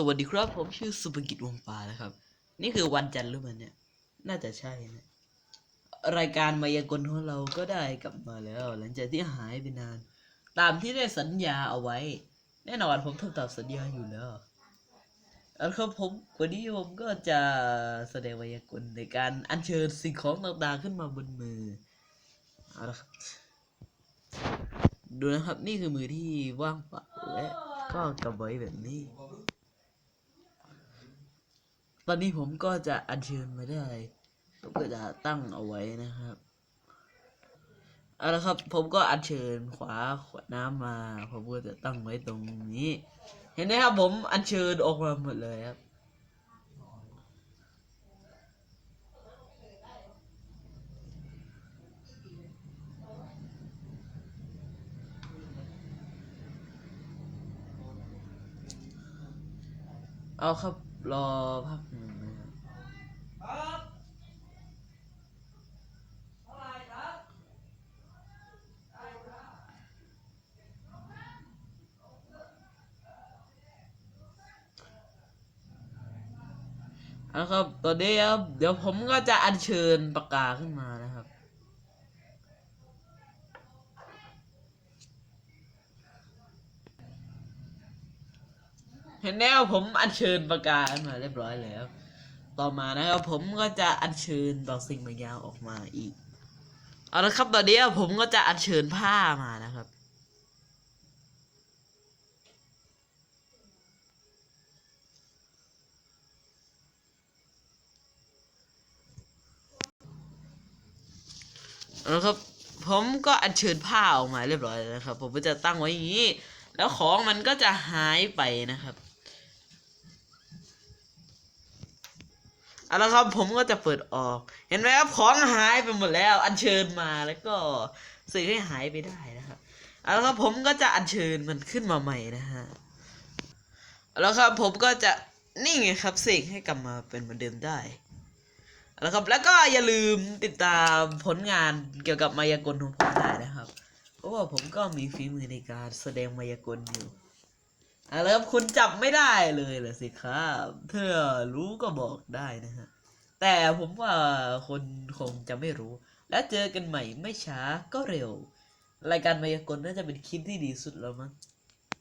สวัสดีครับผมชื่อสุภกิจวงศ์ปานะครับ นี่คือวันจันทร์หรือเปล่าเนี่ย น่าจะใช่นะรายการมายากลของเราก็ได้กลับมาแล้ว หลังจากที่หายไปนาน ตามที่ได้สัญญาเอาไว้ แน่นอนผมทำตามสัญญาอยู่แล้วแล้วครับผมวันนี้ผมก็จะแสดงมายากลในการอัญเชิญสิ่งของต่างๆขึ้นมาบนมือเอาละครับดูนะครับนี่คือมือที่ว่างเปล่าและก็กระบอยแบบนี้ ตอนนี้ผมก็จะอัญเชิญมาได้ผมก็จะตั้งเอาไว้นะครับเอาละครับ ผมก็อัญเชิญขวาขวดน้ำมาผมก็จะตั้งไว้ตรงนี้ เห็นไหมครับผมอัญเชิญออกมาหมดเลยครับเอาครับ รอพักหนึ่งนะครับเอาครับตอนนี้ครับ เดี๋ยวผมก็จะอัญเชิญปากกาขึ้นมานะครับ เห็นแล้วผมอัญเชิญปากกามาเรียบร้อยแล้ว ต่อมานะครับผมก็จะอัญเชิญต่อสิ่งบางอย่างออกมาอีก เอาละครับตอนนี้ผมก็จะอัญเชิญผ้ามานะครับเอาละครับผมก็อัญเชิญผ้าออกมาเรียบร้อยแล้วนะครับ ผมก็จะตั้งไว้อย่างนี้ แล้วของมันก็จะหายไปนะครับ เอาละครับผมก็จะเปิดออก เห็นไหมครับของหายไปหมดแล้ว อัญเชิญมาแล้วก็สื่อให้หายไปได้นะครับเอาละครับผมก็จะอัญเชิญมันขึ้นมาใหม่นะฮะเอาละครับผมก็จะนี่ไงครับเสกให้กลับมาเป็นเหมือนเดิมได้เอาละครับแล้วก็อย่าลืมติดตามผลงานเกี่ยวกับมายากลของผมได้นะครับ เพราะว่าผมก็มีฝีมือในการแสดงมายากลอยู่ อาละครับคุณจับไม่ได้เลยเหรอสิครับถ้ารู้ก็บอกได้นะฮะ แต่ผมว่าคนคงจะไม่รู้ และเจอกันใหม่ไม่ช้าก็เร็ว รายการมายากลน่าจะเป็นคลิปที่ดีสุดแล้วมั้ง